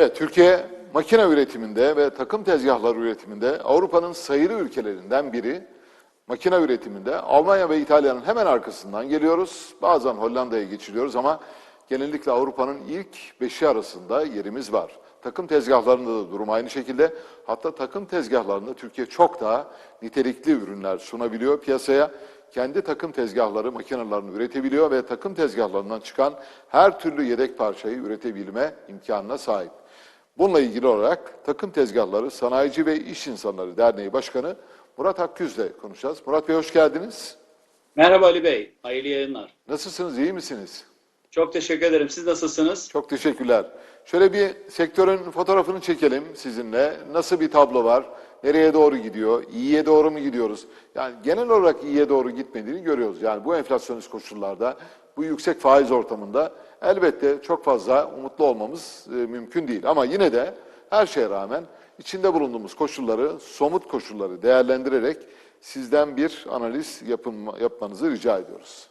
Evet, Türkiye makine üretiminde ve takım tezgahları üretiminde Avrupa'nın sayılı ülkelerinden biri. Makine üretiminde Almanya ve İtalya'nın hemen arkasından geliyoruz. Bazen Hollanda'ya geçiliyoruz ama genellikle Avrupa'nın ilk beşi arasında yerimiz var. Takım tezgahlarında da durum aynı şekilde. Hatta takım tezgahlarında Türkiye çok daha nitelikli ürünler sunabiliyor piyasaya. Kendi takım tezgahları, makinelerini üretebiliyor ve takım tezgahlarından çıkan her türlü yedek parçayı üretebilme imkanına sahip. Bununla ilgili olarak Takım Tezgahları Sanayici ve İş İnsanları Derneği Başkanı Murat Akgüz'le konuşacağız. Murat Bey hoş geldiniz. Merhaba Ali Bey, hayırlı yayınlar. Nasılsınız, iyi misiniz? Çok teşekkür ederim. Siz nasılsınız? Çok teşekkürler. Şöyle bir sektörün fotoğrafını çekelim sizinle. Nasıl bir tablo var? Nereye doğru gidiyor? İyiye doğru mu gidiyoruz? Yani genel olarak iyiye doğru gitmediğini görüyoruz. Yani bu enflasyonist koşullarda, bu yüksek faiz ortamında elbette çok fazla umutlu olmamız e, mümkün değil. Ama yine de her şeye rağmen içinde bulunduğumuz koşulları, somut koşulları değerlendirerek sizden bir analiz yapın, yapmanızı rica ediyoruz.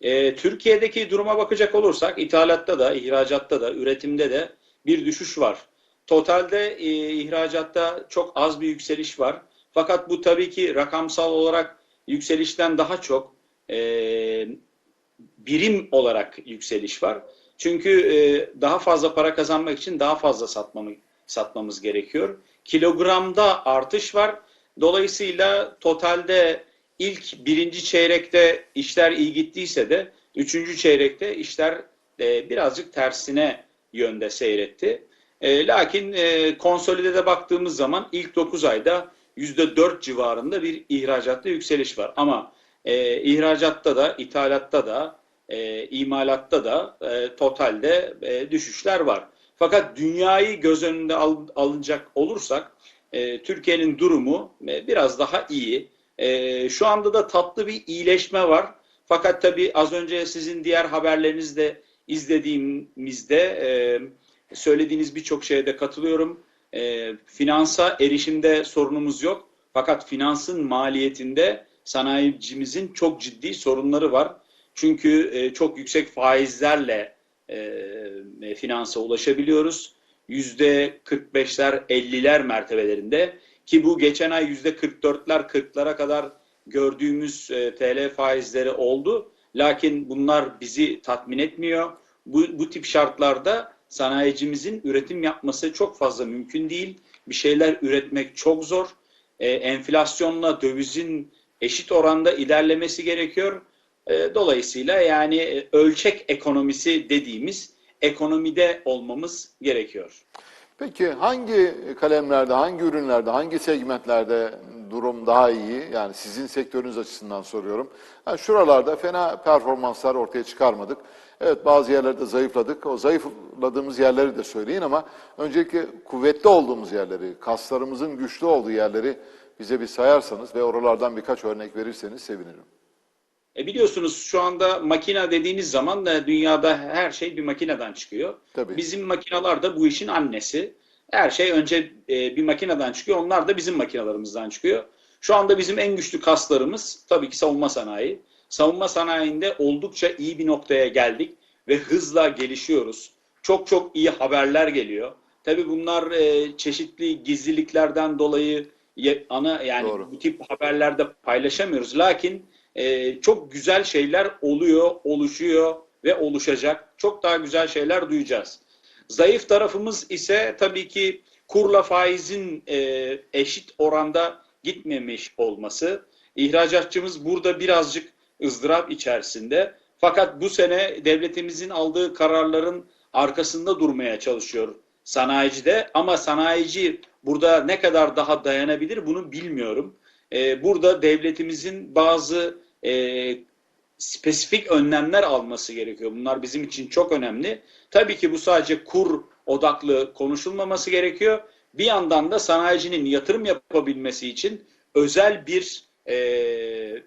Ee, Türkiye'deki duruma bakacak olursak ithalatta da, ihracatta da, üretimde de bir düşüş var. Totalde e, ihracatta çok az bir yükseliş var. Fakat bu tabii ki rakamsal olarak yükselişten daha çok e, birim olarak yükseliş var. Çünkü e, daha fazla para kazanmak için daha fazla satmamı, satmamız gerekiyor. Kilogramda artış var. Dolayısıyla totalde ilk birinci çeyrekte işler iyi gittiyse de üçüncü çeyrekte işler e, birazcık tersine yönde seyretti. E, lakin e, konsolidede baktığımız zaman ilk 9 ayda %4 civarında bir ihracatta yükseliş var. Ama e, ihracatta da, ithalatta da, e, imalatta da e, totalde e, düşüşler var. Fakat dünyayı göz önünde al, alınacak olursak e, Türkiye'nin durumu e, biraz daha iyi. E, şu anda da tatlı bir iyileşme var. Fakat tabii az önce sizin diğer haberlerinizde izlediğimizde e, söylediğiniz birçok şeye de katılıyorum. E, finansa erişimde sorunumuz yok. Fakat finansın maliyetinde sanayicimizin çok ciddi sorunları var. Çünkü e, çok yüksek faizlerle e, finansa ulaşabiliyoruz. Yüzde 45'ler 50'ler mertebelerinde ki bu geçen ay yüzde 44'ler 40'lara kadar gördüğümüz e, TL faizleri oldu. Lakin bunlar bizi tatmin etmiyor. Bu, bu tip şartlarda sanayicimizin üretim yapması çok fazla mümkün değil. Bir şeyler üretmek çok zor. E, enflasyonla dövizin eşit oranda ilerlemesi gerekiyor. E, dolayısıyla yani e, ölçek ekonomisi dediğimiz ekonomide olmamız gerekiyor. Peki hangi kalemlerde, hangi ürünlerde, hangi segmentlerde durum daha iyi? Yani sizin sektörünüz açısından soruyorum. Yani şuralarda fena performanslar ortaya çıkarmadık. Evet bazı yerlerde zayıfladık. O zayıfladığımız yerleri de söyleyin ama öncelikle kuvvetli olduğumuz yerleri, kaslarımızın güçlü olduğu yerleri bize bir sayarsanız ve oralardan birkaç örnek verirseniz sevinirim. E biliyorsunuz şu anda makine dediğiniz zaman da dünyada her şey bir makineden çıkıyor. Tabii. Bizim makineler de bu işin annesi. Her şey önce e, bir makineden çıkıyor. Onlar da bizim makinalarımızdan çıkıyor. Şu anda bizim en güçlü kaslarımız tabii ki savunma sanayi. Savunma sanayinde oldukça iyi bir noktaya geldik ve hızla gelişiyoruz. Çok çok iyi haberler geliyor. Tabii bunlar e, çeşitli gizliliklerden dolayı ana yani Doğru. bu tip haberlerde paylaşamıyoruz. Lakin e, çok güzel şeyler oluyor, oluşuyor ve oluşacak. Çok daha güzel şeyler duyacağız. Zayıf tarafımız ise tabii ki kurla faizin e, eşit oranda gitmemiş olması. İhracatçımız burada birazcık ızdırap içerisinde. Fakat bu sene devletimizin aldığı kararların arkasında durmaya çalışıyor sanayici de. Ama sanayici burada ne kadar daha dayanabilir bunu bilmiyorum. Ee, burada devletimizin bazı e, spesifik önlemler alması gerekiyor. Bunlar bizim için çok önemli. Tabii ki bu sadece kur odaklı konuşulmaması gerekiyor. Bir yandan da sanayicinin yatırım yapabilmesi için özel bir e,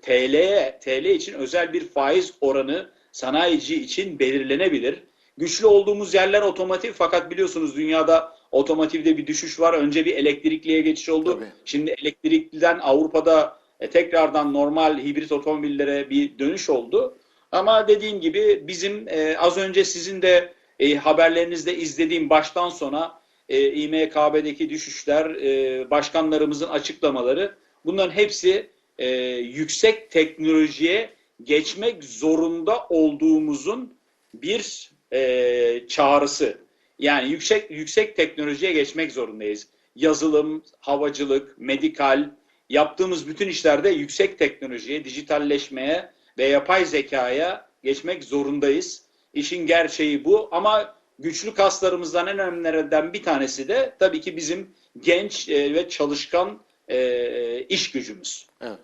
TL'ye TL için özel bir faiz oranı sanayici için belirlenebilir. Güçlü olduğumuz yerler otomotiv fakat biliyorsunuz dünyada otomotivde bir düşüş var. Önce bir elektrikliye geçiş oldu. Tabii. Şimdi elektrikliden Avrupa'da e, tekrardan normal hibrit otomobillere bir dönüş oldu. Ama dediğim gibi bizim e, az önce sizin de e, haberlerinizde izlediğim baştan sona e, İMKB'deki düşüşler, e, başkanlarımızın açıklamaları bunların hepsi e, yüksek teknolojiye geçmek zorunda olduğumuzun bir e, çağrısı. Yani yüksek yüksek teknolojiye geçmek zorundayız. Yazılım, havacılık, medikal, yaptığımız bütün işlerde yüksek teknolojiye, dijitalleşmeye ve yapay zekaya geçmek zorundayız. İşin gerçeği bu ama güçlü kaslarımızdan en önemlilerinden bir tanesi de tabii ki bizim genç e, ve çalışkan e, iş gücümüz. Evet.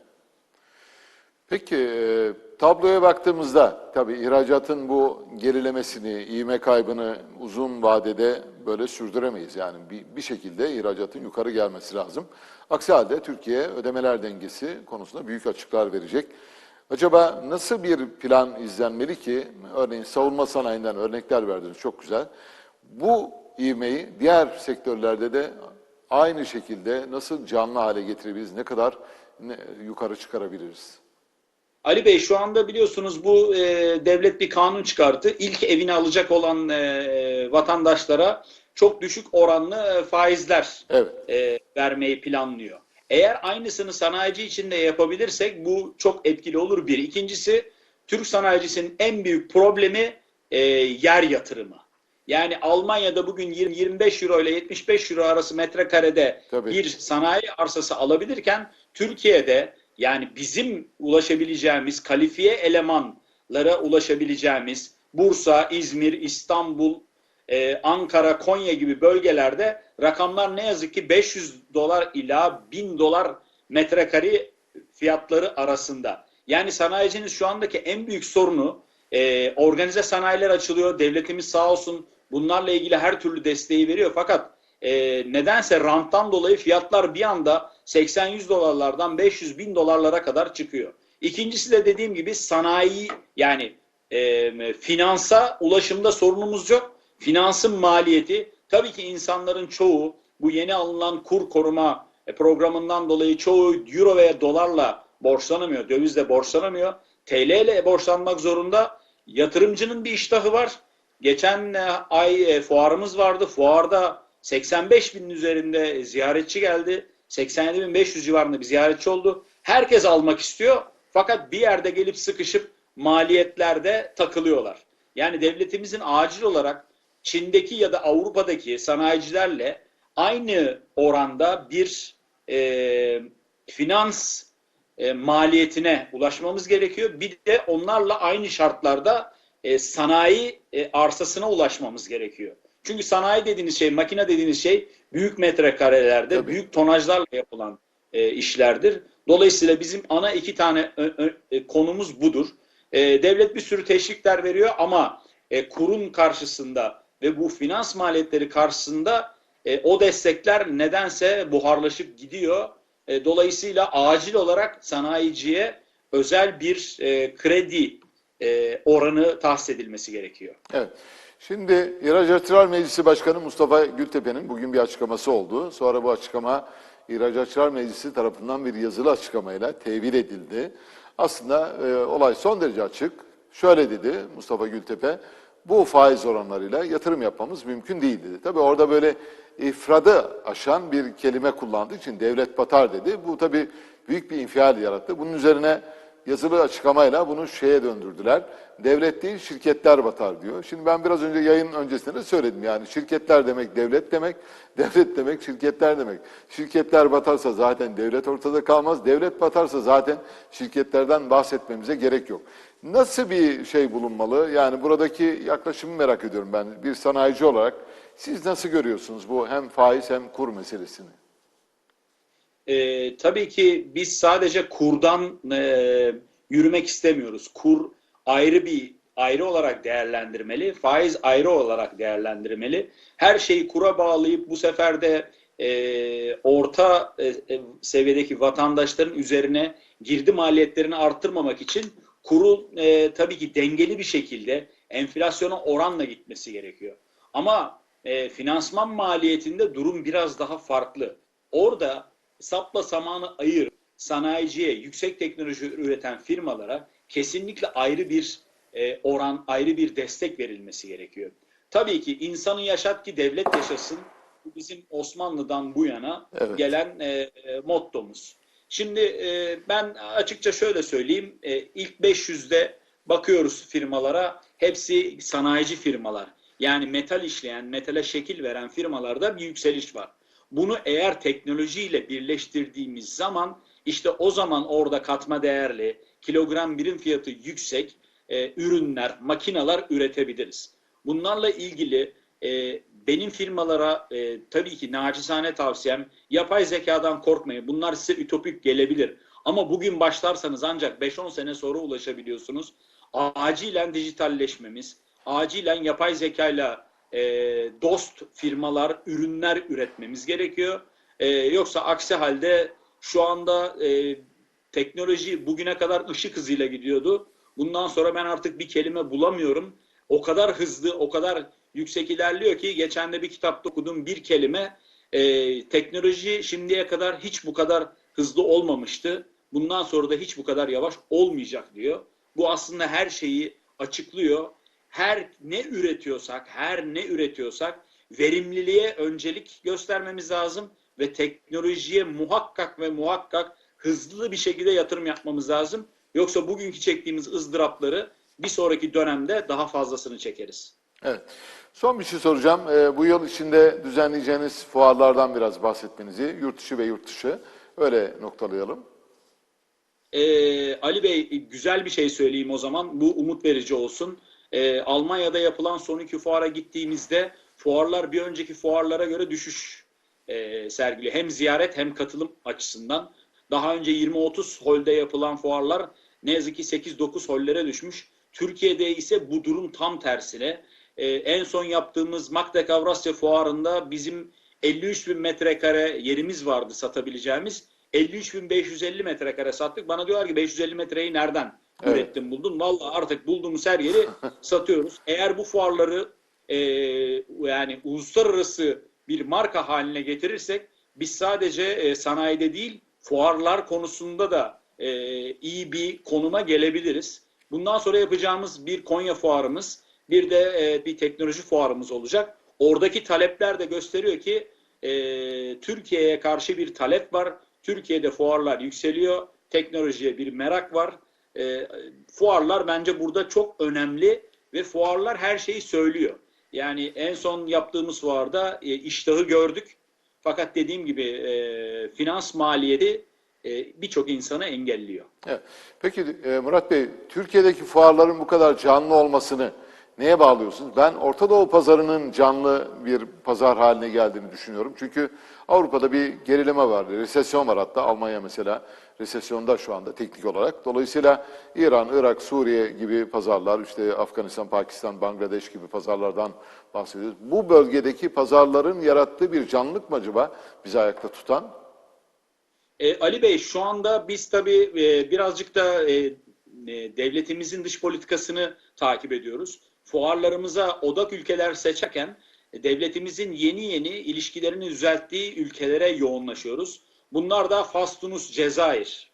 Peki e, tabloya baktığımızda tabii ihracatın bu gerilemesini, ivme kaybını uzun vadede böyle sürdüremeyiz. Yani bir, bir şekilde ihracatın yukarı gelmesi lazım. Aksi halde Türkiye ödemeler dengesi konusunda büyük açıklar verecek. Acaba nasıl bir plan izlenmeli ki, örneğin savunma sanayinden örnekler verdiniz çok güzel. Bu ivmeyi diğer sektörlerde de aynı şekilde nasıl canlı hale getirebiliriz, ne kadar yukarı çıkarabiliriz? Ali Bey şu anda biliyorsunuz bu e, devlet bir kanun çıkarttı. İlk evini alacak olan e, vatandaşlara çok düşük oranlı e, faizler Evet. e, vermeyi planlıyor. Eğer aynısını sanayici için de yapabilirsek bu çok etkili olur bir. İkincisi Türk sanayicisinin en büyük problemi e, yer yatırımı. Yani Almanya'da bugün 20-25 euro ile 75 euro arası metrekarede Tabii. bir sanayi arsası alabilirken Türkiye'de yani bizim ulaşabileceğimiz kalifiye elemanlara ulaşabileceğimiz Bursa, İzmir, İstanbul, e, Ankara, Konya gibi bölgelerde rakamlar ne yazık ki 500 dolar ila 1000 dolar metrekare fiyatları arasında. Yani sanayicinin şu andaki en büyük sorunu e, organize sanayiler açılıyor. Devletimiz sağ olsun bunlarla ilgili her türlü desteği veriyor. Fakat e, nedense ranttan dolayı fiyatlar bir anda 80-100 dolarlardan 500 bin dolarlara kadar çıkıyor. İkincisi de dediğim gibi sanayi yani e, finansa ulaşımda sorunumuz yok. Finansın maliyeti tabii ki insanların çoğu bu yeni alınan kur koruma e, programından dolayı çoğu euro veya dolarla borçlanamıyor, dövizle borçlanamıyor. TL ile borçlanmak zorunda. Yatırımcının bir iştahı var. Geçen e, ay e, fuarımız vardı. Fuarda 85 binin üzerinde ziyaretçi geldi. 87.500 civarında bir ziyaretçi oldu. Herkes almak istiyor. Fakat bir yerde gelip sıkışıp maliyetlerde takılıyorlar. Yani devletimizin acil olarak Çin'deki ya da Avrupa'daki sanayicilerle aynı oranda bir e, finans e, maliyetine ulaşmamız gerekiyor. Bir de onlarla aynı şartlarda e, sanayi e, arsasına ulaşmamız gerekiyor. Çünkü sanayi dediğiniz şey, makine dediğiniz şey büyük metrekarelerde, Tabii. büyük tonajlarla yapılan e, işlerdir. Dolayısıyla bizim ana iki tane ö- ö- e, konumuz budur. E, devlet bir sürü teşvikler veriyor ama e, kurun karşısında ve bu finans maliyetleri karşısında e, o destekler nedense buharlaşıp gidiyor. E, dolayısıyla acil olarak sanayiciye özel bir e, kredi e, oranı tahsis edilmesi gerekiyor. Evet. Şimdi İhracatçılar Meclisi Başkanı Mustafa Gültepe'nin bugün bir açıklaması oldu. Sonra bu açıklama İhracatçılar Meclisi tarafından bir yazılı açıklamayla tevil edildi. Aslında e, olay son derece açık. Şöyle dedi Mustafa Gültepe, bu faiz oranlarıyla yatırım yapmamız mümkün değil dedi. Tabii orada böyle ifradı aşan bir kelime kullandığı için devlet batar dedi. Bu tabii büyük bir infial yarattı. Bunun üzerine yazılı açıklamayla bunu şeye döndürdüler. Devlet değil şirketler batar diyor. Şimdi ben biraz önce yayın öncesinde de söyledim yani şirketler demek devlet demek, devlet demek şirketler demek. Şirketler batarsa zaten devlet ortada kalmaz, devlet batarsa zaten şirketlerden bahsetmemize gerek yok. Nasıl bir şey bulunmalı? Yani buradaki yaklaşımı merak ediyorum ben bir sanayici olarak. Siz nasıl görüyorsunuz bu hem faiz hem kur meselesini? E, tabii ki biz sadece kurdan e, yürümek istemiyoruz. Kur ayrı bir ayrı olarak değerlendirmeli, faiz ayrı olarak değerlendirmeli. Her şeyi kura bağlayıp bu sefer de e, orta e, e, seviyedeki vatandaşların üzerine girdi maliyetlerini arttırmamak için kuru e, tabii ki dengeli bir şekilde enflasyona oranla gitmesi gerekiyor. Ama e, finansman maliyetinde durum biraz daha farklı. Orada sapla samanı ayır sanayiciye, yüksek teknoloji üreten firmalara kesinlikle ayrı bir e, oran, ayrı bir destek verilmesi gerekiyor. tabii ki insanı yaşat ki devlet yaşasın. Bu bizim Osmanlı'dan bu yana Evet. gelen e, e, mottomuz. Şimdi e, ben açıkça şöyle söyleyeyim. E, ilk 500'de bakıyoruz firmalara. Hepsi sanayici firmalar. Yani metal işleyen, metale şekil veren firmalarda bir yükseliş var. Bunu eğer teknolojiyle birleştirdiğimiz zaman işte o zaman orada katma değerli, kilogram birim fiyatı yüksek e, ürünler, makineler üretebiliriz. Bunlarla ilgili e, benim firmalara e, tabii ki nacizane tavsiyem yapay zekadan korkmayın. Bunlar size ütopik gelebilir. Ama bugün başlarsanız ancak 5-10 sene sonra ulaşabiliyorsunuz. Acilen dijitalleşmemiz, acilen yapay zekayla e, dost firmalar, ürünler üretmemiz gerekiyor. E, yoksa aksi halde şu anda e, teknoloji bugüne kadar ışık hızıyla gidiyordu. Bundan sonra ben artık bir kelime bulamıyorum. O kadar hızlı, o kadar yüksek ilerliyor ki geçen de bir kitapta okuduğum bir kelime e, teknoloji şimdiye kadar hiç bu kadar hızlı olmamıştı. Bundan sonra da hiç bu kadar yavaş olmayacak diyor. Bu aslında her şeyi açıklıyor. Her ne üretiyorsak, her ne üretiyorsak verimliliğe öncelik göstermemiz lazım ve teknolojiye muhakkak ve muhakkak hızlı bir şekilde yatırım yapmamız lazım. Yoksa bugünkü çektiğimiz ızdırapları bir sonraki dönemde daha fazlasını çekeriz. Evet. Son bir şey soracağım. Ee, bu yıl içinde düzenleyeceğiniz fuarlardan biraz bahsetmenizi, yurt içi ve yurt dışı öyle noktalayalım. Ee, Ali Bey güzel bir şey söyleyeyim o zaman. Bu umut verici olsun. Ee, Almanya'da yapılan son iki fuara gittiğimizde fuarlar bir önceki fuarlara göre düşüş e, sergiliyor. Hem ziyaret hem katılım açısından. Daha önce 20-30 holde yapılan fuarlar ne yazık ki 8-9 hollere düşmüş. Türkiye'de ise bu durum tam tersine. Ee, en son yaptığımız Maktek Avrasya Fuarı'nda bizim 53 bin metrekare yerimiz vardı satabileceğimiz. 53.550 metrekare sattık. Bana diyorlar ki 550 metreyi nereden Evet. ürettin buldun? Vallahi artık bulduğumuz her yeri satıyoruz. Eğer bu fuarları e, yani uluslararası bir marka haline getirirsek biz sadece e, sanayide değil fuarlar konusunda da e, iyi bir konuma gelebiliriz. Bundan sonra yapacağımız bir Konya fuarımız, bir de e, bir teknoloji fuarımız olacak. Oradaki talepler de gösteriyor ki e, Türkiye'ye karşı bir talep var. Türkiye'de fuarlar yükseliyor. Teknolojiye bir merak var. E, fuarlar bence burada çok önemli ve fuarlar her şeyi söylüyor. Yani en son yaptığımız fuarda e, iştahı gördük. Fakat dediğim gibi e, finans maliyeti e, birçok insanı engelliyor. Evet. Peki e, Murat Bey, Türkiye'deki fuarların bu kadar canlı olmasını neye bağlıyorsunuz? Ben Orta Doğu pazarının canlı bir pazar haline geldiğini düşünüyorum. Çünkü Avrupa'da bir gerileme var, resesyon var hatta. Almanya mesela resesyonda şu anda teknik olarak. Dolayısıyla İran, Irak, Suriye gibi pazarlar, işte Afganistan, Pakistan, Bangladeş gibi pazarlardan bahsediyoruz. Bu bölgedeki pazarların yarattığı bir canlılık mı acaba bizi ayakta tutan? E, Ali Bey şu anda biz tabii e, birazcık da e, e, devletimizin dış politikasını takip ediyoruz. Fuarlarımıza odak ülkeler seçerken e, devletimizin yeni yeni ilişkilerini düzelttiği ülkelere yoğunlaşıyoruz. Bunlar da Fas, Tunus, Cezayir,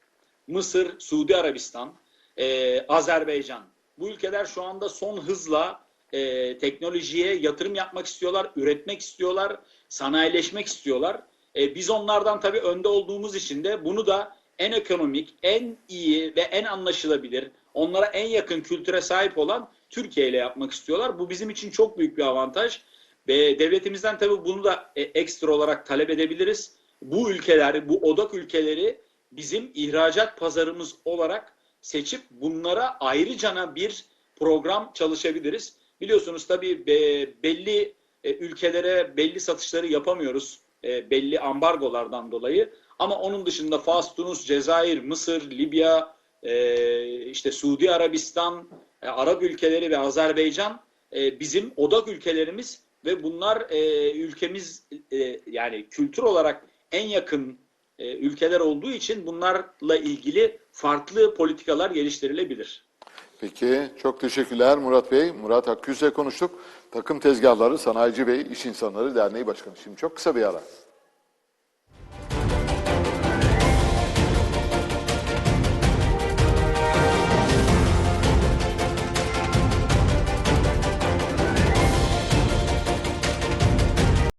Mısır, Suudi Arabistan, e, Azerbaycan. Bu ülkeler şu anda son hızla e, teknolojiye yatırım yapmak istiyorlar, üretmek istiyorlar, sanayileşmek istiyorlar. E, biz onlardan tabii önde olduğumuz için de bunu da en ekonomik, en iyi ve en anlaşılabilir, onlara en yakın kültüre sahip olan Türkiye ile yapmak istiyorlar. Bu bizim için çok büyük bir avantaj. Ve devletimizden tabii bunu da e, ekstra olarak talep edebiliriz. Bu ülkeler, bu odak ülkeleri bizim ihracat pazarımız olarak seçip bunlara ayrıcana bir program çalışabiliriz. Biliyorsunuz tabii be- belli e, ülkelere belli satışları yapamıyoruz e, belli ambargolardan dolayı. Ama onun dışında Fas, Tunus, Cezayir, Mısır, Libya, işte Suudi Arabistan, e, Arap ülkeleri ve Azerbaycan e, bizim odak ülkelerimiz ve bunlar e, ülkemiz e, yani kültür olarak en yakın e, ülkeler olduğu için bunlarla ilgili farklı politikalar geliştirilebilir. Peki, çok teşekkürler Murat Bey. Murat Akgüz'le konuştuk. Takım Tezgahları Sanayici Bey İş İnsanları Derneği Başkanı. Şimdi çok kısa bir ara.